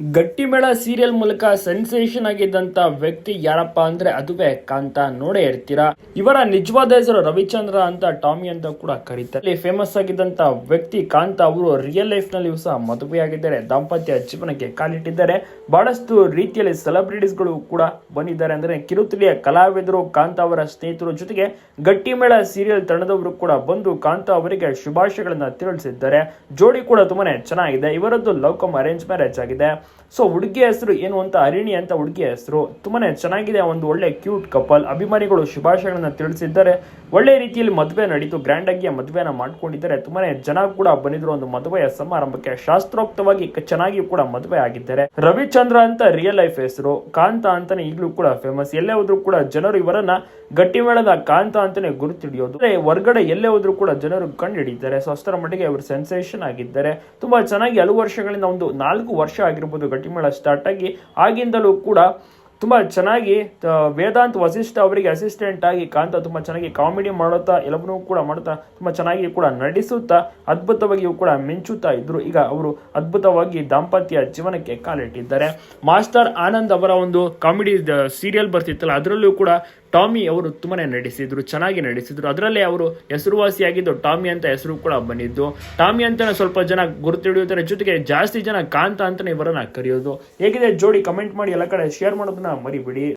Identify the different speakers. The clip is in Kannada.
Speaker 1: ಗಟ್ಟಿಮೇಳ ಸೀರಿಯಲ್ ಮೂಲಕ ಸೆನ್ಸೇಷನ್ ಆಗಿದ್ದಂತ ವ್ಯಕ್ತಿ ಯಾರಪ್ಪ ಅಂದ್ರೆ ಅದುವೇ ಕಾಂತ ನೋಡೇ ಇರ್ತೀರಾ. ಇವರ ನಿಜವಾದ ಹೆಸರು ರವಿಚಂದ್ರ ಅಂತ ಟಾಮಿ ಅಂತ ಕೂಡ ಕರೀತಾರೆ. ಇಲ್ಲಿ ಫೇಮಸ್ ಆಗಿದ್ದಂತ ವ್ಯಕ್ತಿ ಕಾಂತ ಅವರು ರಿಯಲ್ ಲೈಫ್ನಲ್ಲಿ ಸಹ ಮದುವೆಯಾಗಿದ್ದಾರೆ. ದಾಂಪತ್ಯ ಜೀವನಕ್ಕೆ ಕಾಲಿಟ್ಟಿದ್ದಾರೆ. ಬಹಳಷ್ಟು ರೀತಿಯಲ್ಲಿ ಸೆಲೆಬ್ರಿಟೀಸ್ಗಳು ಕೂಡ ಬಂದಿದ್ದಾರೆ ಅಂದ್ರೆ ಕಿರುತುಲಿಯ ಕಲಾವಿದರು ಕಾಂತ ಅವರ ಸ್ನೇಹಿತರು ಜೊತೆಗೆ ಗಟ್ಟಿಮೇಳ ಸೀರಿಯಲ್ ತಂಡದವರು ಕೂಡ ಬಂದು ಕಾಂತ ಅವರಿಗೆ ಶುಭಾಶಯಗಳನ್ನ ತಿಳಿಸಿದ್ದಾರೆ. ಜೋಡಿ ಕೂಡ ತುಂಬಾನೇ ಚೆನ್ನಾಗಿದೆ. ಇವರದ್ದು ಲವ್ ಕಮ್ ಅರೇಂಜ್ ಮ್ಯಾರೇಜ್ ಆಗಿದೆ. ಸೊ ಹುಡುಗಿಯ ಹೆಸರು ಏನು ಅಂತ ಅರಿಣಿ ಅಂತ ಹುಡುಗಿಯ ಹೆಸರು. ತುಂಬಾನೇ ಚೆನ್ನಾಗಿದೆ, ಒಂದು ಒಳ್ಳೆ ಕ್ಯೂಟ್ ಕಪಲ್ ಅಭಿಮಾನಿಗಳು ಶುಭಾಶಯಗಳನ್ನ ತಿಳಿಸಿದ್ದಾರೆ. ಒಳ್ಳೆ ರೀತಿಯಲ್ಲಿ ಮದುವೆ ನಡೀತು. ಗ್ರ್ಯಾಂಡ್ ಆಗಿ ಮದುವೆನ ಮಾಡ್ಕೊಂಡಿದ್ದಾರೆ. ತುಂಬಾನೇ ಜನ ಕೂಡ ಬಂದಿದ್ರು. ಒಂದು ಮದುವೆಯ ಸಮಾರಂಭಕ್ಕೆ ಶಾಸ್ತ್ರೋಕ್ತವಾಗಿ ಚೆನ್ನಾಗಿ ಕೂಡ ಮದುವೆ ಆಗಿದ್ದಾರೆ. ರವಿಚಂದ್ರ ಅಂತ ರಿಯಲ್ ಲೈಫ್ ಹೆಸರು. ಕಾಂತ ಅಂತಾನೆ ಈಗಲೂ ಕೂಡ ಫೇಮಸ್ ಎಲ್ಲೇ ಹೋದ್ರು ಕೂಡ ಜನರು ಇವರನ್ನ ಗಟ್ಟಿಮೇಳದ ಕಾಂತ ಅಂತಾನೆ ಗುರುತಿಡಿಯೋದು. ಹೊರ್ಗಡೆ ಎಲ್ಲೇ ಹೋದ್ರು ಕೂಡ ಜನರು ಕಂಡು ಹಿಡಿತಾರೆ ಸೊ ಅಷ್ಟರ ಮಟ್ಟಿಗೆ ಇವರು ಸೆನ್ಸೇಷನ್ ಆಗಿದ್ದಾರೆ. ತುಂಬಾ ಚೆನ್ನಾಗಿ ಹಲವು ವರ್ಷಗಳಿಂದ ಒಂದು ನಾಲ್ಕು ವರ್ಷ ಆಗಿರ್ಬೋದು. ಗಟ್ಟಿಮೇಳ ಸ್ಟಾರ್ಟ್ ಆಗಿ ಆಗಿಂದಲೂ ಕೂಡ ತುಂಬಾ ಚೆನ್ನಾಗಿ ವೇದಾಂತ್ ವಸಿಷ್ಠ ಅವರಿಗೆ ಅಸಿಸ್ಟೆಂಟ್ ಆಗಿ ಕಾಂತ ತುಂಬ ಚೆನ್ನಾಗಿ ಕಾಮಿಡಿ ಮಾಡುತ್ತಾ, ಎಲ್ಲವನ್ನೂ ಕೂಡ ಮಾಡುತ್ತಾ, ತುಂಬ ಚೆನ್ನಾಗಿ ಕೂಡ ನಡೆಸುತ್ತಾ ಅದ್ಭುತವಾಗಿಯೂ ಕೂಡ ಮಿಂಚುತ್ತಾ ಇದ್ದರು ಈಗ ಅವರು ಅದ್ಭುತವಾಗಿ ದಾಂಪತ್ಯ ಜೀವನಕ್ಕೆ ಕಾಲಿಟ್ಟಿದ್ದಾರೆ. ಮಾಸ್ಟರ್ ಆನಂದ್ ಅವರ ಒಂದು ಕಾಮಿಡಿ ಸೀರಿಯಲ್ ಬರ್ತಿತ್ತಲ್ಲ, ಅದರಲ್ಲೂ ಕೂಡ ಟಾಮಿ ಅವರು ತುಂಬಾ ನಡೆಸಿದ್ರು ಚೆನ್ನಾಗಿ ನಡೆಸಿದ್ರು ಅದರಲ್ಲೇ ಅವರು ಹೆಸರುವಾಸಿಯಾಗಿದ್ದು ಟಾಮಿ ಅಂತ ಹೆಸರು ಕೂಡ ಬಂದಿದ್ದು. ಟಾಮಿ ಅಂತಾನೆ ಸ್ವಲ್ಪ ಜನ ಗುರುತಿಡಿಯುತ್ತಾರೆ ಜೊತೆಗೆ ಜಾಸ್ತಿ ಜನ ಕಾಂತ ಅಂತಾನೆ ಇವರನ್ನ ಕರೆಯೋದು. ಹೇಗಿದೆ ಜೋಡಿ ಕಮೆಂಟ್ ಮಾಡಿ ಎಲ್ಲ ಕಡೆ ಶೇರ್ ಮಾಡೋದನ್ನ மாதிரி இப்படி